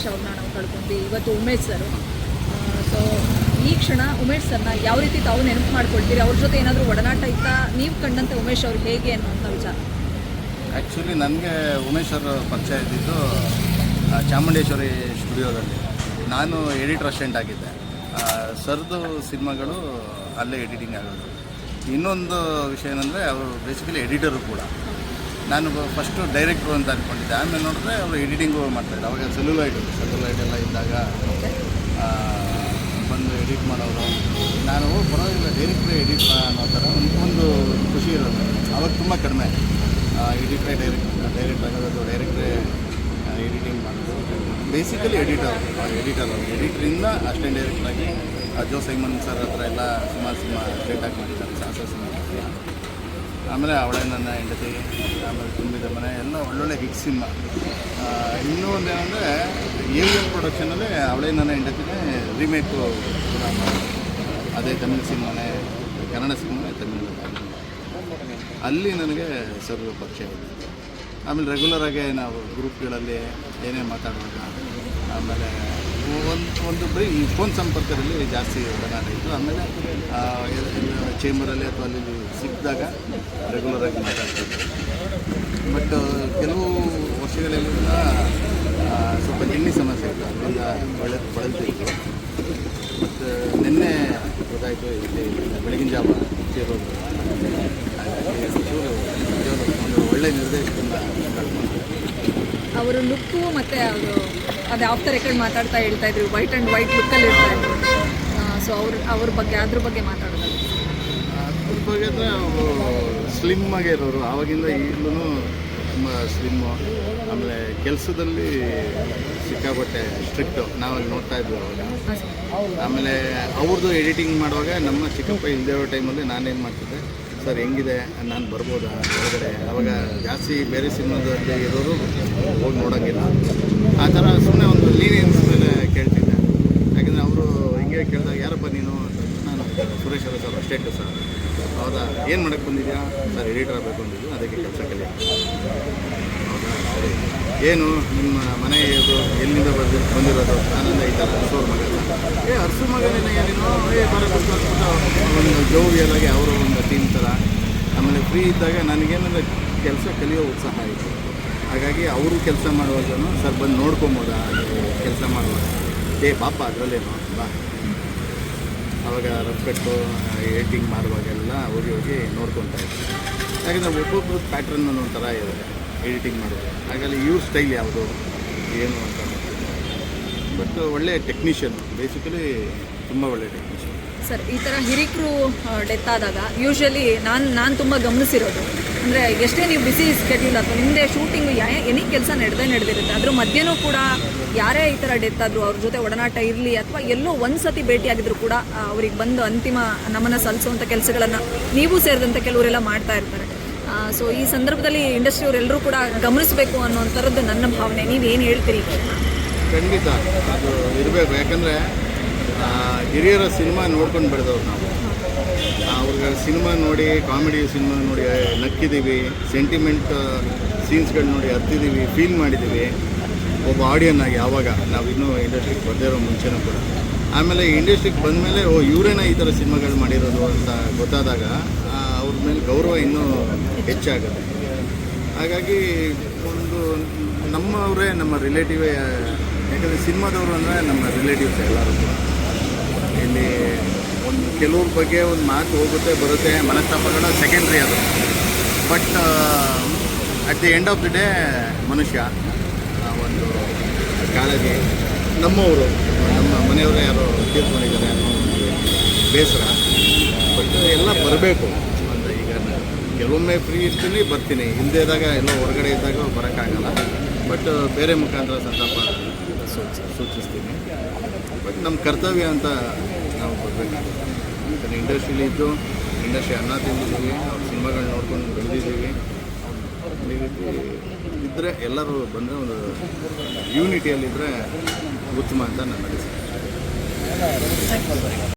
ಉಮೇಶ್ ಅವ್ರನ್ನ ನಾವು ಕಳ್ಕೊಂಡ್ವಿ ಇವತ್ತು ಉಮೇಶ್ ಸರ್. ಸೊ ಈ ಕ್ಷಣ ಉಮೇಶ್ ಸರ್ನ ಯಾವ ರೀತಿ ತಾವು ನೆನಪು ಮಾಡ್ಕೊಳ್ತೀರಿ? ಅವ್ರ ಜೊತೆ ಏನಾದರೂ ಒಡನಾಟ ಇತ್ತಾ? ನೀವು ಕಂಡಂತೆ ಉಮೇಶ್ ಅವ್ರು ಹೇಗೆ ಅನ್ನುವಂಥ ವಿಚಾರ. ಆ್ಯಕ್ಚುಲಿ ನನಗೆ ಉಮೇಶ್ ಅವರು ಪರಿಚಯ ಇದ್ದಿದ್ದು ಚಾಮುಂಡೇಶ್ವರಿ ಸ್ಟುಡಿಯೋದಲ್ಲಿ. ನಾನು ಎಡಿಟರ್ ಅಸಿಸ್ಟೆಂಟ್ ಆಗಿದ್ದೆ. ಸರ್ದು ಸಿನಿಮಾಗಳು ಅಲ್ಲೇ ಎಡಿಟಿಂಗ್ ಆಗೋದು. ಇನ್ನೊಂದು ವಿಷಯ ಏನಂದರೆ, ಅವರು ಬೇಸಿಕಲಿ ಎಡಿಟರು ಕೂಡ. ನಾನು ಫಸ್ಟು ಡೈರೆಕ್ಟ್ರು ಅಂತ ಅಂದ್ಕೊಂಡಿದ್ದೆ ಆಮೇಲೆ ನೋಡಿದ್ರೆ ಅವರು ಎಡಿಟಿಂಗು ಮಾಡ್ತಾಯಿದ್ದೆ ಅವಾಗ ಸೆಲ್ಯುಲೈಟ್ ಸೆಲ್ಯುಲೈಟ್ ಎಲ್ಲ ಇದ್ದಾಗ ಬಂದು ಎಡಿಟ್ ಮಾಡೋರು. ನಾನು "ಓ, ಪರವಾಗಿಲ್ಲ ಡೈರೆಕ್ಟ್ರೇ ಎಡಿಟ್ ಅನ್ನೋ ಥರ ಒಂದು ಖುಷಿ ಇರುತ್ತೆ. ಅವಾಗ ತುಂಬ ಕಡಿಮೆ. ಎಡಿಟ್ರೇ ಡೈರೆಕ್ಟ್ ಡೈರೆಕ್ಟ್ ಆಗೋದು ಡೈರೆಕ್ಟ್ರೇ ಎಡಿಟಿಂಗ್ ಮಾಡೋದು. ಬೇಸಿಕಲಿ ಎಡಿಟರ್ ಎಡಿಟರ್ ಎಡಿಟ್ರಿಂದ ಅಷ್ಟೇ ಡೈರೆಕ್ಟ್ರಾಗಿ ಜೋ ಸೈಮನ್ ಸರ್ ಹತ್ರ ಎಲ್ಲ ಸುಮಾರು ಸಿನಿಮಾ ಸ್ಟೇಟಾಗಿ ಮಾಡಿದ್ದಾರೆ ಸಾಹಸ ಸಿನಿಮಾ ಆಮೇಲೆ ಅವಳೆ ನನ್ನ ಹೆಂಡತಿ, ಆಮೇಲೆ ತುಂಬಿದ ಮನೆ, ಎಲ್ಲ ಒಳ್ಳೊಳ್ಳೆ ಹಿಟ್ ಸಿನಿಮಾ. ಇನ್ನೂ ಒಂದು ಏನಂದರೆ ಎಲ್ ಪ್ರೊಡಕ್ಷನಲ್ಲಿ ಅವಳೆ ನನ್ನ ಹೆಂಡತಿನೇ ರೀಮೇಕು. ಅದೇ ತಮಿಳು ಸಿನಿಮಾನೇ, ಕನ್ನಡ ಸಿನಿಮಾನೇ ತಮಿಳು ಅಲ್ಲಿ ನನಗೆ ಸರ್ ಪರಿಚಯ ಇದೆ ಆಮೇಲೆ ರೆಗ್ಯುಲರಾಗೆ ನಾವು ಗ್ರೂಪ್ಗಳಲ್ಲಿ ಏನೇ ಮಾತಾಡುವಾಗ, ಆಮೇಲೆ ಒಂದು ಒಂದು ಬರೀ ಈ ಫೋನ್ ಸಂಪರ್ಕದಲ್ಲಿ ಜಾಸ್ತಿ ಒಡನಾಟ ಇತ್ತು. ಆಮೇಲೆ ಚೇಂಬರಲ್ಲಿ ಅಥವಾ ಅಲ್ಲಿ ಸಿಕ್ಕಿದಾಗ ರೆಗ್ಯುಲರ್ ಆಗಿ ಮಾತಾಡ್ತಿದ್ದೆ ಬಟ್ ಕೆಲವು ವರ್ಷಗಳಲ್ಲಿ ಕೂಡ ಸ್ವಲ್ಪ ಕಿಡ್ನಿ ಸಮಸ್ಯೆ ಇತ್ತು. ಅದರಿಂದ ಒಳ್ಳೆ ಬಳಲ್ತಿತ್ತು ಮತ್ತು ನಿನ್ನೆ ಗೊತ್ತಾಯಿತು, ಇಲ್ಲಿ ಬೆಳಗಿನ ಜಾವ ಸೇರೋದು. ಹಾಗಾಗಿ ಒಂಚೂರು ಒಂದು ಒಳ್ಳೆ ನಿರ್ದೇಶಕನ ಅವರ ಲುಕ್ಕು ಮತ್ತು ಅವರು ಅದೇ ಆಫ್ ದ ರೆಕಾರ್ಡ್ ಮಾತಾಡ್ತಾ ಹೇಳ್ತಾ ಇದ್ರು. ವೈಟ್ ಆ್ಯಂಡ್ ವೈಟ್ ಲುಕ್ಕಲ್ಲಿ ಇರ್ತಾ ಇದ್ರು. ಸೊ ಅವ್ರ ಅವ್ರ ಬಗ್ಗೆ, ಅದ್ರ ಬಗ್ಗೆ ಮಾತಾಡೋದು ಬಗ್ಗೆ ಸ್ಲಿಮ್ ಆಗೇ ಇರೋರು. ಆವಾಗಿಂದ ಈಗಲೂ ತುಂಬ ಸ್ಲಿಮ್ಮು ಆಮೇಲೆ ಕೆಲಸದಲ್ಲಿ ಸಿಕ್ಕಾಪಟ್ಟೆ ಸ್ಟ್ರಿಕ್ಟು ನಾವಲ್ಲಿ ನೋಡ್ತಾ ಇದ್ವಿ ಅವಾಗ. ಆಮೇಲೆ ಅವ್ರದ್ದು ಎಡಿಟಿಂಗ್ ಮಾಡುವಾಗ ನಮ್ಮ ಚಿಕ್ಕಪ್ಪ ಇಲ್ಲದೆ ಇರೋ ಟೈಮಲ್ಲಿ ನಾನೇನು ಮಾಡ್ತಿದ್ದೆ? ಸರ್, ಹೆಂಗಿದೆ? ನಾನು ಬರ್ಬೋದಾ? ಹೊರಗಡೆ? ಅವಾಗ ಜಾಸ್ತಿ ಬೇರೆ ಸಿನಿಮಾದಲ್ಲಿ ಇರೋರು ಹೋಗಿ ನೋಡೋಂಗಿಲ್ಲ. ಆ ಥರ ಸುಮ್ಮನೆ ಒಂದು ಲೀನಿಯನ್ಸ್ ಮೇಲೆ ಕೇಳ್ತಿದ್ದೆ. ಯಾಕಂದರೆ ಅವರು ಹಿಂಗೆ ಕೇಳಿದಾಗ, ಯಾರಪ್ಪ ನೀನು? ಅಂತಂದ್ರೆ ನಾನು ಸುರೇಶ್ ಅವರ ಸರ್ ಅಸ್ಟೆಂಟು ಸರ್. ಹೌದಾ? ಏನು ಮಾಡಕ್ಕೆ ಬಂದಿದ್ಯಾ? ಸರ್ ಎಡಿಟರ್ ಆಗಬೇಕು ಅಂದಿದ್ದು ಅದಕ್ಕೆ ಕೆಲಸ ಕಲಿ ಏನು, ನಿಮ್ಮ ಮನೆ ಇದು ಎಲ್ಲಿಂದ ಬಂದು, ಬಂದಿರೋದು? ನಾನಂದ ಈ ಥರ ಅರಸೋರ್ ಮಗ. ಏ ಹರ್ಸು ಮಗನಿಂದ ನೀನು ಏ, ಬರ ಒಂದು ಜೋಗಿಯಲ್ಲಾಗಿ ಅವರು ಒಂದು ಟೀಮ್ ಥರ ಆಮೇಲೆ ಫ್ರೀ ಇದ್ದಾಗ ನನಗೇನಂದ್ರೆ ಕೆಲಸ ಕಲಿಯೋ ಉತ್ಸಾಹ ಇತ್ತು. ಹಾಗಾಗಿ ಅವರು ಕೆಲಸ ಮಾಡುವಾಗ ಸರ್ ಬಂದು ನೋಡ್ಕೊಬೋದಾ? ಕೆಲಸ ಮಾಡುವಾಗ ಏ, ಪಾಪ ಅದರಲ್ಲೇನು, ಬಾ. ಅವಾಗ ರಫ್ಕಟ್ಟು ಎಡಿಟಿಂಗ್ ಮಾಡುವಾಗೆಲ್ಲ ಹೋಗಿ ಹೋಗಿ ನೋಡ್ಕೊತಾ ಇದ್ದೆ ಯಾಕಂದರೆ ಒಬ್ಬೊಬ್ಬರು ಪ್ಯಾಟ್ರನ್ ಒಂಥರ ಇದೆ ಎಡಿಟಿಂಗ್ ಮಾಡೋದು ಹಾಗಾಗಿ ಇವ್ರ ಸ್ಟೈಲ್ ಯಾವುದು, ಏನು ಅಂತ ಬಟ್ ಒಳ್ಳೆ ಟೆಕ್ನಿಷಿಯನ್ ಬೇಸಿಕಲಿ ತುಂಬ ಒಳ್ಳೆ ಟೆಕ್ನಿಷಿಯನ್ ಸರ್, ಈ ಥರ ಹಿರಿಕರು ಡೆತ್ ಆದಾಗ ಯೂಶ್ವಲಿ ನಾನು ನಾನು ತುಂಬ ಗಮನಿಸಿರೋದು ಅಂದರೆ ಎಷ್ಟೇ ನೀವು ಬಿಸಿ ಸ್ಕೆಡ್ಯೂಲ್ ಅಥವಾ ನಿಮ್ಮದೇ ಶೂಟಿಂಗು ಯಾ ಎನಿ ಕೆಲಸ ನಡೆದೇ ನಡೆದಿರುತ್ತೆ. ಅದ್ರ ಮಧ್ಯನೂ ಕೂಡ ಯಾರೇ ಈ ಥರ ಡೆತ್ ಆದರೂ ಅವ್ರ ಜೊತೆ ಒಡನಾಟ ಇರಲಿ ಅಥವಾ ಎಲ್ಲೋ ಒಂದು ಸತಿ ಭೇಟಿಯಾಗಿದ್ರು ಕೂಡ ಅವ್ರಿಗೆ ಬಂದು ಅಂತಿಮ ನಮನ ಸಲ್ಲಿಸುವಂಥ ಕೆಲಸಗಳನ್ನು ನೀವು ಸೇರಿದಂಥ ಕೆಲವರೆಲ್ಲ ಮಾಡ್ತಾ ಇರ್ತಾರೆ. ಸೊ ಈ ಸಂದರ್ಭದಲ್ಲಿ ಇಂಡಸ್ಟ್ರಿಯವರೆಲ್ಲರೂ ಕೂಡ ಗಮನಿಸಬೇಕು ಅನ್ನೋಂಥರದ್ದು ನನ್ನ ಭಾವನೆ. ನೀವು ಏನು ಹೇಳ್ತೀರಿ? ಖಂಡಿತ. ಅದು ಇರಬೇಕು. ಯಾಕಂದರೆ ಹಿರಿಯರ ಸಿನಿಮಾ ನೋಡ್ಕೊಂಡು ಬೆಳೆದವ್ರು ನಾವು. ಅವ್ರಿಗೆ ಸಿನಿಮಾ ನೋಡಿ, ಕಾಮಿಡಿ ಸಿನಿಮಾ ನೋಡಿ ನಕ್ಕಿದ್ದೀವಿ ಸೆಂಟಿಮೆಂಟ್ ಸೀನ್ಸ್ಗಳು ನೋಡಿ ಹತ್ತಿದ್ದೀವಿ ಫೀಲ್ ಮಾಡಿದ್ದೀವಿ. ಒಬ್ಬ ಆಡಿಯನ್ ಆಗಿ ಆವಾಗ ನಾವು ಇನ್ನೂ ಇಂಡಸ್ಟ್ರಿಗೆ ಬರದೇ ಇರೋ ಮುಂಚೆನೂ ಕೂಡ. ಆಮೇಲೆ ಇಂಡಸ್ಟ್ರಿಗೆ ಬಂದಮೇಲೆ, ಓ, ಇವರೇನ ಈ ಥರ ಸಿನಿಮಾಗಳು ಮಾಡಿರೋದು ಅಂತ ಗೊತ್ತಾದಾಗ ಅವ್ರ ಮೇಲೆ ಗೌರವ ಇನ್ನೂ ಹೆಚ್ಚಾಗುತ್ತೆ. ಹಾಗಾಗಿ ಒಂದು ನಮ್ಮವರೇ, ನಮ್ಮ ರಿಲೇಟಿವೇ ಯಾಕಂದರೆ ಸಿನಿಮಾದವರು ಅಂದರೆ ನಮ್ಮ ರಿಲೇಟಿವ್ಸ್ ಎಲ್ಲರೂ ಇಲ್ಲಿ ಕೆಲವ್ರ ಬಗ್ಗೆ ಒಂದು ಮಾತು ಹೋಗುತ್ತೆ, ಬರುತ್ತೆ ಮನಸ್ತಾಪಗಳು ಸೆಕೆಂಡ್ರಿ ಅದು. But at the end of the day ಮನುಷ್ಯ ಒಂದು ಕಾಳಜಿ. ನಮ್ಮವರು, ನಮ್ಮ ಮನೆಯವರು ಯಾರು ತೀರ್ಕೊಂಡಿದ್ದಾರೆ ಅನ್ನೋ ಒಂದು ಬೇಸರ. ಬಟ್ ಎಲ್ಲ ಬರಬೇಕು ಅಂತ ಈಗ ಕೆಲವೊಮ್ಮೆ ಫ್ರೀ ಇರ್ತೀನಿ, ಬರ್ತೀನಿ. ಹಿಂದೆ ಇದ್ದಾಗ ಎಲ್ಲೋ ಹೊರಗಡೆ ಇದ್ದಾಗ ಬರೋಕ್ಕಾಗಲ್ಲ. ಬಟ್ ಬೇರೆ ಮುಖಾಂತರ ಸಂತಾಪ ಸೂಚಿಸ್ತೀನಿ. ಬಟ್ ನಮ್ಮ ಕರ್ತವ್ಯ ಅಂತ ನಾವು ಬರಬೇಕಾಗುತ್ತೆ ಯಾಕಂದರೆ ಇಂಡಸ್ಟ್ರೀಲಿ ಇದ್ದು ಇಂಡಸ್ಟ್ರಿ ಅನ್ನ ತಿಂದಿದ್ದೀವಿ, ಅವ್ರ ಸಿನಿಮಾಗಳು ನೋಡ್ಕೊಂಡು ಬೆಳೆದಿದ್ದೀವಿ. ಇದ್ದರೆ ಎಲ್ಲರೂ ಬಂದರೆ ಒಂದು ಯೂನಿಟಿಯಲ್ಲಿದ್ದರೆ ಉತ್ತಮ ಅಂತ ನನ್ನ ಅನಿಸಿಕೆ.